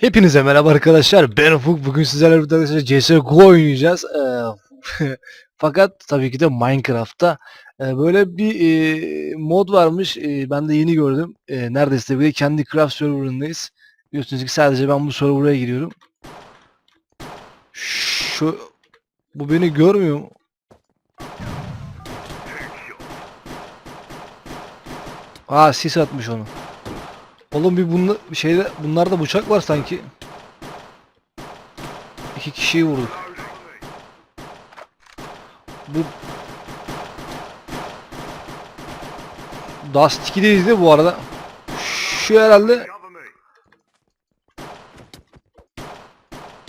Hepinize merhaba arkadaşlar. Ben Ufuk. Bugün sizlerle birlikte arkadaşlar CSGO oynayacağız. Ee, fakat tabii ki de Minecraft'ta Ee, böyle bir e, mod varmış. Ee, ben de yeni gördüm. Ee, neredeyse bir kendi craft serverındayız. Biliyorsunuz ki sadece ben bu server'a giriyorum. Şu bu beni görmüyor mu? Aa sis atmış onu. Oğlum bir bunla, şeyde bunlarda bıçak var sanki. İki kişiyi vurduk. Bu Dust 2'deyiz değil bu arada? Şu herhalde.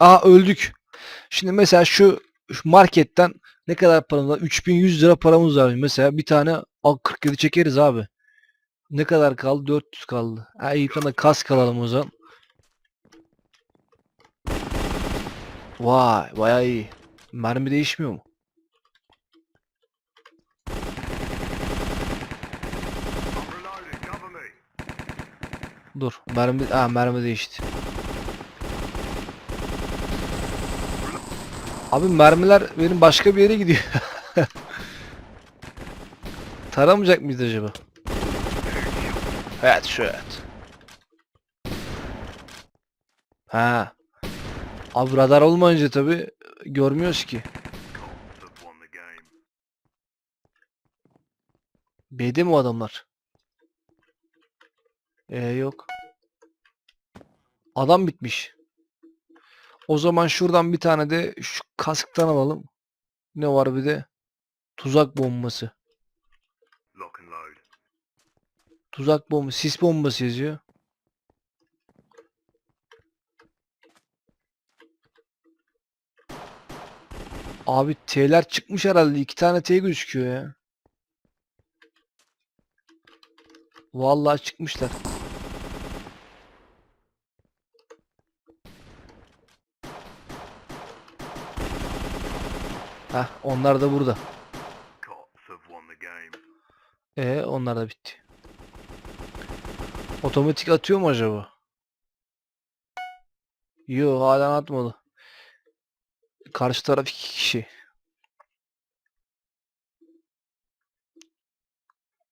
Aa öldük. Şimdi mesela şu, şu marketten ne kadar paramız var? 3100 lira paramız var. Mesela bir tane al 47 çekeriz abi. Ne kadar kaldı? 400 kaldı. Ha iyi bir tane kas kalalım o zaman. Vay bayağı iyi. Mermi değişmiyor mu? Dur. Mermi, ha, mermi değişti. Abi mermiler benim başka bir yere gidiyor. Taramayacak mıyız acaba? Şöyle. Ha. Abi radar olmayınca tabi görmüyoruz ki. B'de mi o adamlar? Ee yok. Adam bitmiş. O zaman şuradan bir tane de şu kasktan alalım. Ne var bir de? Tuzak bombası. Tuzak bombası, sis bombası yazıyor. Abi T'ler çıkmış herhalde. iki tane T gözüküyor ya. Vallahi çıkmışlar. Heh, onlar da burada. E onlar da bitti. Otomatik atıyor mu acaba? Yo hala atmadı. Karşı taraf iki kişi.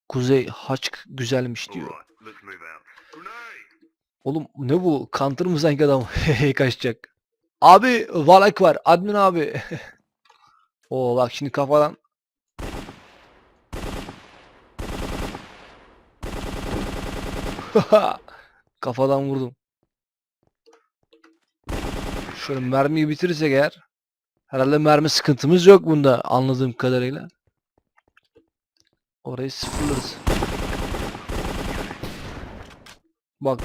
Kuzey Haçk güzelmiş diyor. Oğlum ne bu? Counter mı sanki adam? Kaçacak. Abi Valak var. Admin abi. Oo bak şimdi kafadan. kafadan vurdum. Şöyle mermiyi bitirirsek eğer. Herhalde mermi sıkıntımız yok bunda anladığım kadarıyla. Orayı sıfırlarız. Bak.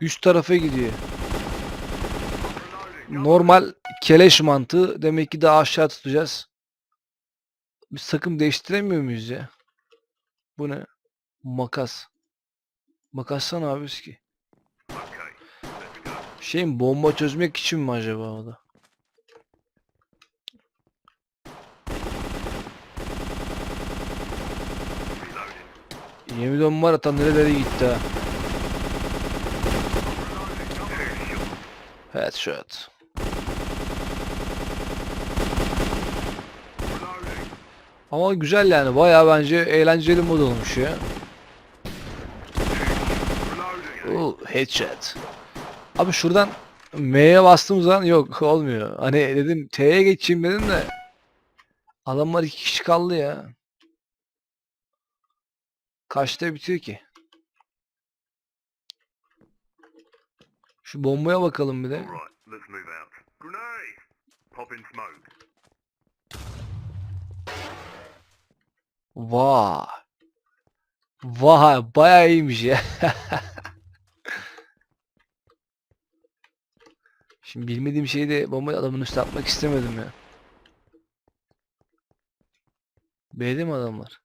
Üst tarafa gidiyor. Normal keleş mantığı. Demek ki daha aşağı tutacağız. Biz takım değiştiremiyor muyuz ya? Bu ne? Makas. Makassan abi ki. Şey bomba çözmek için mi acaba o da? Yemin ya tam nerelere gitti ha. Headshot. Ama güzel yani bayağı bence eğlenceli mod olmuş ya. Oo, headshot. Abi şuradan M'ye bastığım zaman yok olmuyor. Hani dedim T'ye geçeyim dedim de adamlar iki kişi kaldı ya. Kaçta bitiyor ki? Şu bombaya bakalım bir de. Vay. Vay bayağı iyiymiş ya. Şimdi bilmediğim şeyi de bomba adamın üstüne atmak istemedim ya. B'de mi adamlar?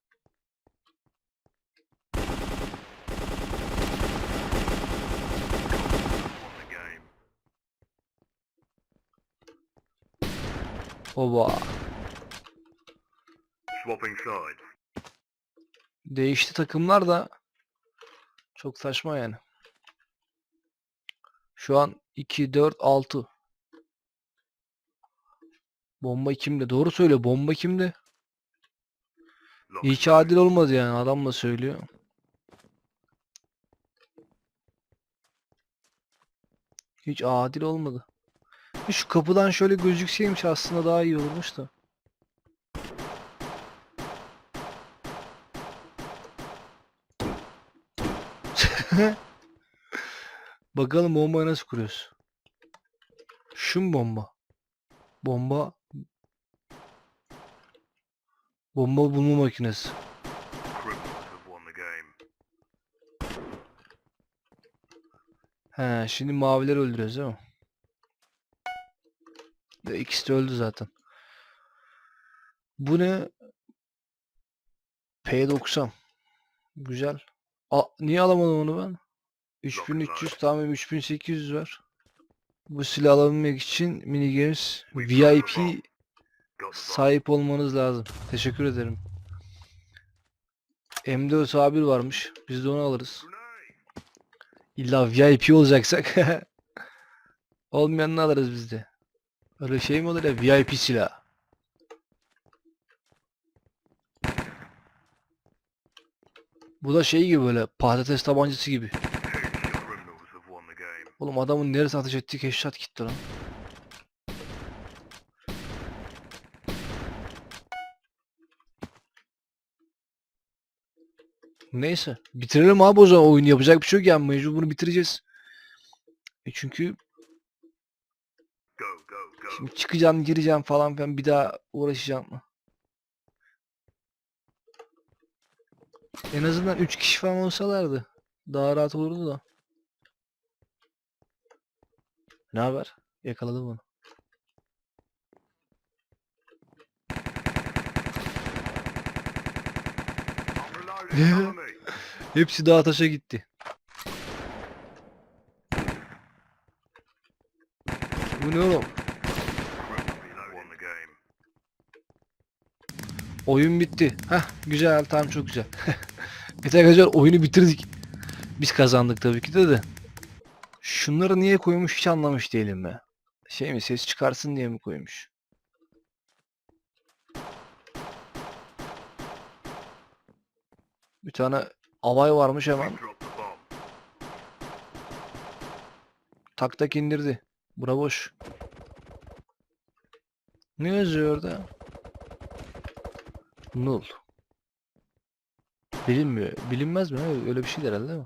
Oba. Swapping sides. Değişti takımlar da çok saçma yani. Şu an 2, 4, 6. Bomba kimde? Doğru söyle. Bomba kimde? Load. adil olmadı yani. Adam da söylüyor. Hiç adil olmadı. Şu kapıdan şöyle gözükseymiş aslında daha iyi olmuş da. Bakalım bombayı nasıl kuruyoruz. Şu mu bomba? Bomba. Bomba bulma makinesi. He, şimdi mavileri öldürüyoruz değil mi? Ve ikisi de öldü zaten. Bu ne? P90. Güzel. A niye alamadım onu ben? 3300 tamam 3800 var. Bu silah alabilmek için minigames VIP sahip olmanız lazım. Teşekkür ederim. M4 A1 varmış. Biz de onu alırız. İlla VIP olacaksak olmayanını alırız biz de. Öyle şey mi olur ya VIP silah. Bu da şey gibi böyle patates tabancası gibi. Oğlum adamın neresi ateş ettiği headshot gitti lan. Neyse. Bitirelim abi o zaman oyunu yapacak bir şey yok yani mecbur bunu bitireceğiz. E çünkü. Şimdi çıkacağım, gireceğim falan filan bir daha uğraşacağım mı? En azından 3 kişi falan olsalardı daha rahat olurdu da. Ne haber? Yakaladım onu. Hepsi dağa taşa gitti. Bu ne oğlum? Oyun bitti. Heh güzel tamam çok güzel. evet arkadaşlar oyunu bitirdik. Biz kazandık tabii ki de de. Şunları niye koymuş hiç anlamış değilim be. Şey mi ses çıkarsın diye mi koymuş? Bir tane alay varmış hemen. Tak tak indirdi. Bura boş. Ne yazıyor orada? Null. Bilinmiyor. Bilinmez mi? Öyle bir şey herhalde mi?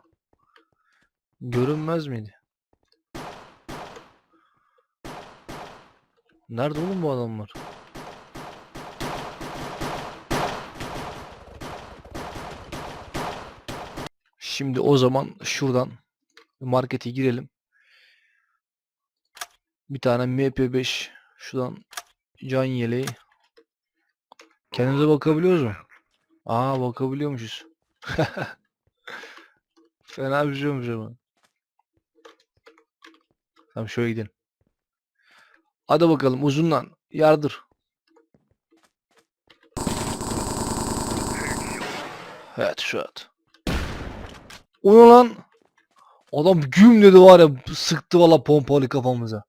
Görünmez miydi? Nerede oğlum bu adamlar? Şimdi o zaman şuradan markete girelim. Bir tane MP5 şuradan can yeleği. Kendimize bakabiliyoruz mu? Aa bakabiliyormuşuz. Fena bir şey olmuş ama. Tamam şöyle gidelim. Hadi bakalım uzundan yardır. Headshot. O ne lan? Adam güm dedi var ya sıktı valla pompalı kafamıza.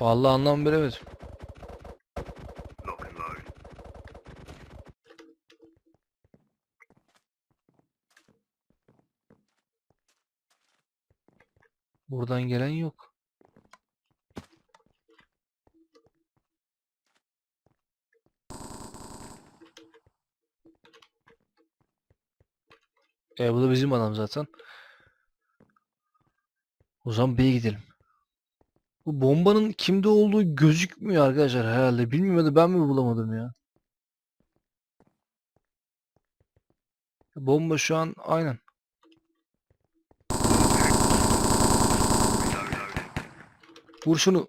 Vallahi anlam veremedim. Buradan gelen yok. E bu da bizim adam zaten. O zaman B'ye gidelim. Bu bombanın kimde olduğu gözükmüyor arkadaşlar herhalde. Bilmiyorum ben mi bulamadım ya. Bomba şu an aynen. Vur şunu.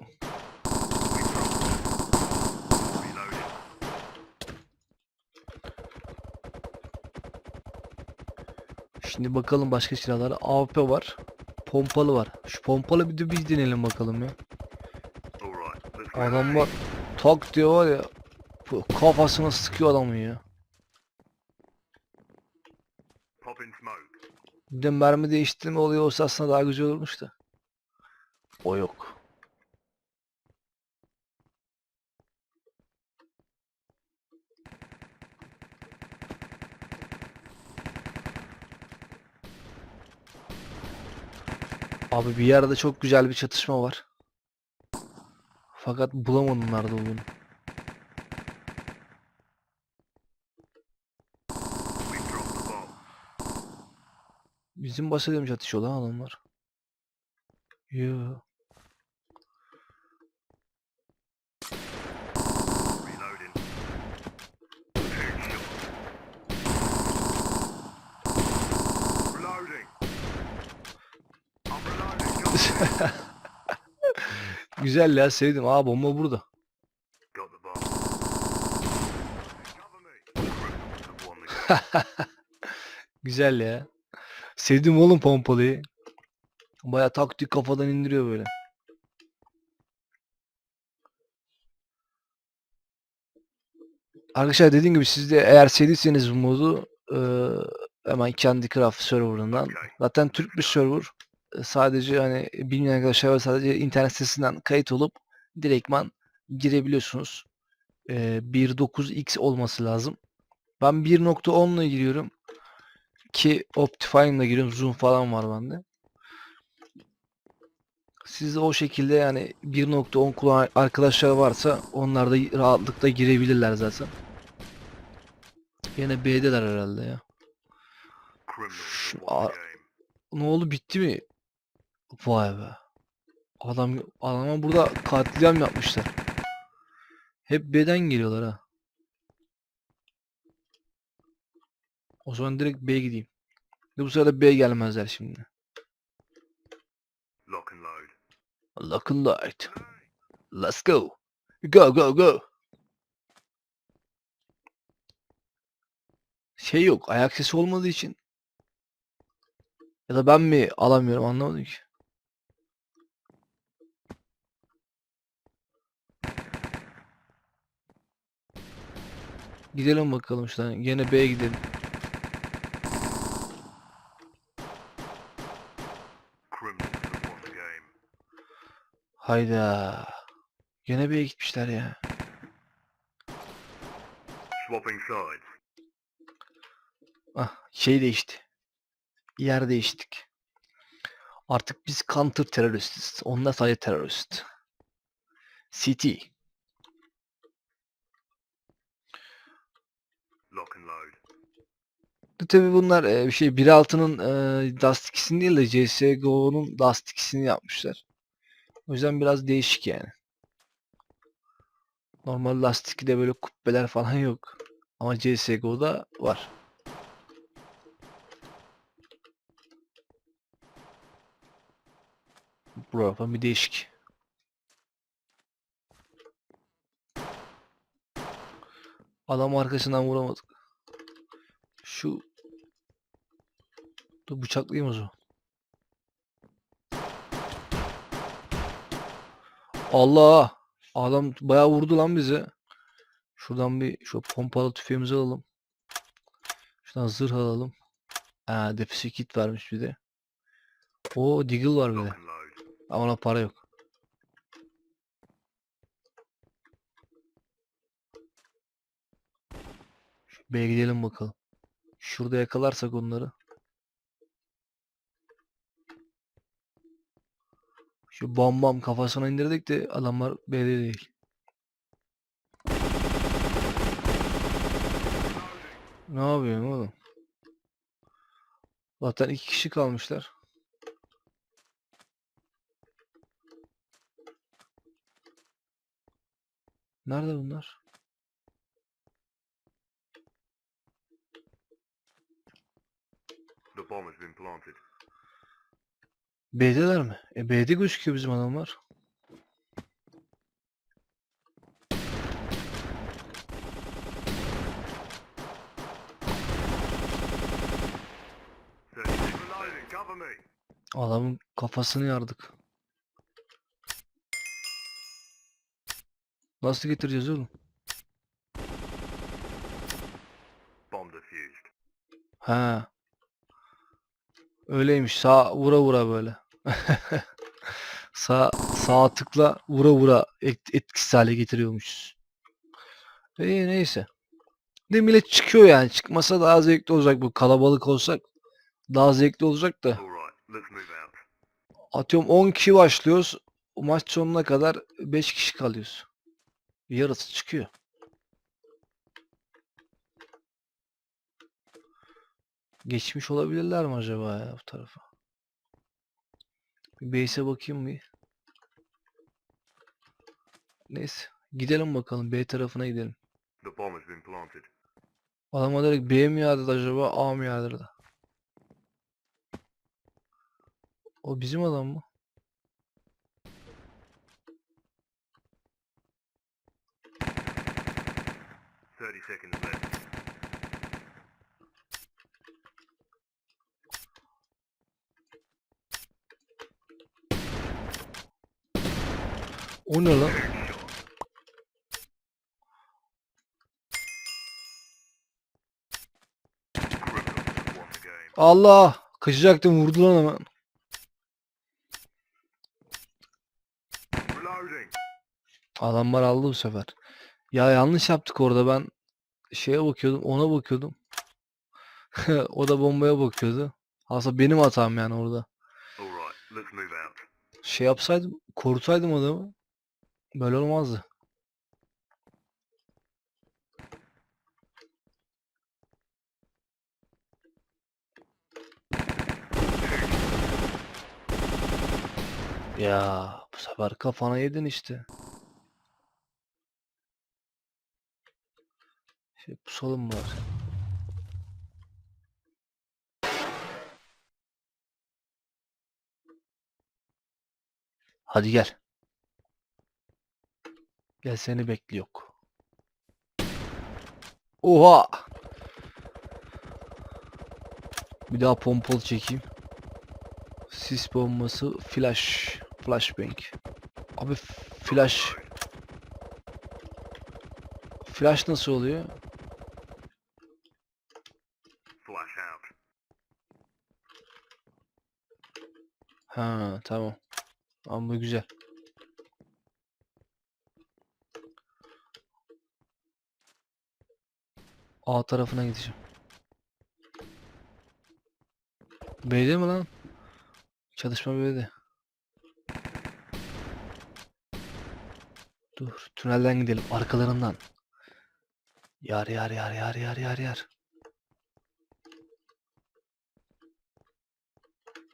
Şimdi bakalım başka silahlara. AWP var. Pompalı var. Şu pompalı bir de biz deneyelim bakalım ya. Let's Adamlar tak diyor var ya. Kafasına sıkıyor adamı ya. Bir de mermi değiştirme oluyor olsa aslında daha güzel olurmuş da. O yok. Abi bir yerde çok güzel bir çatışma var. Fakat bulamadım nerede olduğunu. Bizim bahsettiğim çatışıyor lan adamlar. Yoo. Güzel ya sevdim. Aa bomba burada. Güzel ya. Sevdim oğlum pompalıyı. Baya taktik kafadan indiriyor böyle. Arkadaşlar dediğim gibi siz de eğer sevdiyseniz bu modu eee, hemen kendi craft serverından zaten Türk bir server E, sadece hani bilmeyen arkadaşlar var, sadece internet sitesinden kayıt olup direktman girebiliyorsunuz. Eee 1.9x olması lazım. Ben 1.10 ile giriyorum ki Optifine'la giriyorum. Zoom falan var bende. Siz o şekilde yani 1.10 kullanan arkadaşlar varsa onlar da rahatlıkla girebilirler zaten. Yine B'deler herhalde ya. Game. Ne oldu bitti mi? Vay be. Adam adama burada katliam yapmışlar. Hep B'den geliyorlar ha. O zaman direkt B'ye gideyim. Ve bu sırada B gelmezler şimdi. Lock and load. Lock and light. Let's go. Go go go. Şey yok. Ayak sesi olmadığı için. Ya da ben mi alamıyorum anlamadım ki. Gidelim bakalım şuradan. Gene B'ye gidelim. Hayda. Gene B'ye gitmişler ya. Swapping sides. Ah, şey değişti. Yer değiştik. Artık biz counter teröristiz. Onlar sadece terörist. City. Lock and load. Tabi bunlar e, bir şey 1.6'nın e, Dust 2'sini değil de CSGO'nun Dust 2'sini yapmışlar. O yüzden biraz değişik yani. Normal Dust 2'de böyle kubbeler falan yok. Ama CSGO'da var. Bro bir değişik. Adam arkasından vuramadık. Şu Dur bıçaklayayım o zaman. Allah! Adam bayağı vurdu lan bize. Şuradan bir şu pompalı tüfeğimizi alalım. Şuradan zırh alalım. Ha, defisi kit vermiş bir de. O Deagle var bir de. Ama ona para yok. B'ye gidelim bakalım. Şurada yakalarsak onları. Şu bam bam kafasına indirdik de adamlar B'de değil. Ne yapıyorsun oğlum? Zaten iki kişi kalmışlar. Nerede bunlar? The bomb has been planted. B'deler mi? E B'de gözüküyor bizim adamlar. Adamın kafasını yardık. Nasıl getireceğiz oğlum? Ha. Öyleymiş. Sağ vura vura böyle. sağ sağ tıkla vura vura et- etkisiz hale getiriyormuşuz. İyi neyse. De millet çıkıyor yani. Çıkmasa daha zevkli olacak bu. Kalabalık olsak daha zevkli olacak da. Atıyorum 10 kişi başlıyoruz. Maç sonuna kadar 5 kişi kalıyoruz. Yarısı çıkıyor. Geçmiş olabilirler mi acaba ya bu tarafa? Bir base'e bakayım bir. Neyse. Gidelim bakalım. B tarafına gidelim. Adama direkt B mi yağdırdı acaba? A mı yağdırdı? O bizim adam mı? Thirty seconds left. O ne lan? Allah! Kaçacaktım vurdu lan hemen. Adamlar aldı bu sefer. Ya yanlış yaptık orada ben şeye bakıyordum ona bakıyordum. o da bombaya bakıyordu. Aslında benim hatam yani orada. Şey yapsaydım korusaydım adamı böyle olmazdı. Ya bu sefer kafana yedin işte. Şey pusalım mı var? Hadi gel. Gel seni bekliyor. Oha! Bir daha pompalı çekeyim. Sis bombası, flash, flashbang. Abi flash, flash nasıl oluyor? Flash out. Ha, tamam. Ama bu güzel. A tarafına gideceğim. B'de mi lan? Çalışma B'de. Dur, tünelden gidelim arkalarından. Yar yar yar yar yar yar yar.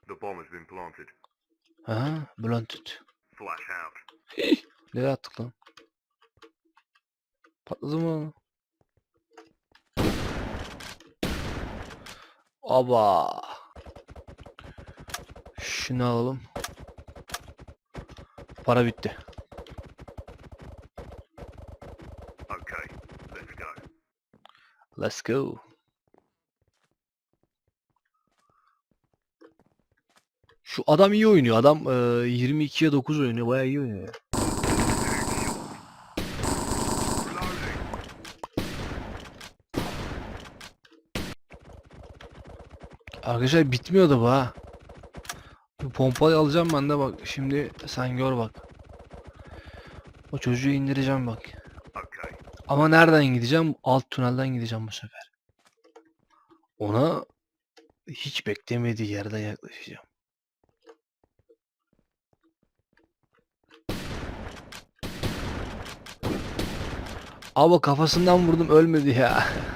The bomb has been planted. Aha, Blunted. Flash out. Nereye attık lan? Patladı mı? Aba. Şunu alalım. Para bitti. Okay, let's go. Let's go. Şu adam iyi oynuyor. Adam eee 22'ye 9 oynuyor. Bayağı iyi oynuyor. Arkadaşlar bitmiyordu bu ha. Bu pompayı alacağım ben de bak. Şimdi sen gör bak. O çocuğu indireceğim bak. Ama nereden gideceğim? Alt tünelden gideceğim bu sefer. Ona hiç beklemediği yerden yaklaşacağım. Ama kafasından vurdum ölmedi ya.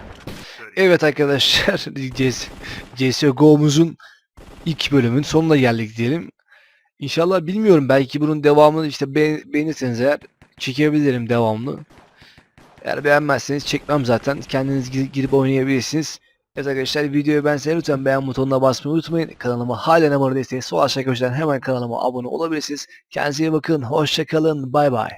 30 Evet arkadaşlar CS CSGO'muzun ilk bölümün sonuna geldik diyelim. İnşallah bilmiyorum belki bunun devamını işte be beğenirseniz eğer çekebilirim devamlı. Eğer beğenmezseniz çekmem zaten. Kendiniz gi- girip oynayabilirsiniz. Evet arkadaşlar videoyu ben size lütfen beğen butonuna basmayı unutmayın. Kanalıma halen abone değilseniz sol aşağı köşeden hemen kanalıma abone olabilirsiniz. Kendinize iyi bakın. Hoşçakalın. Bay bay.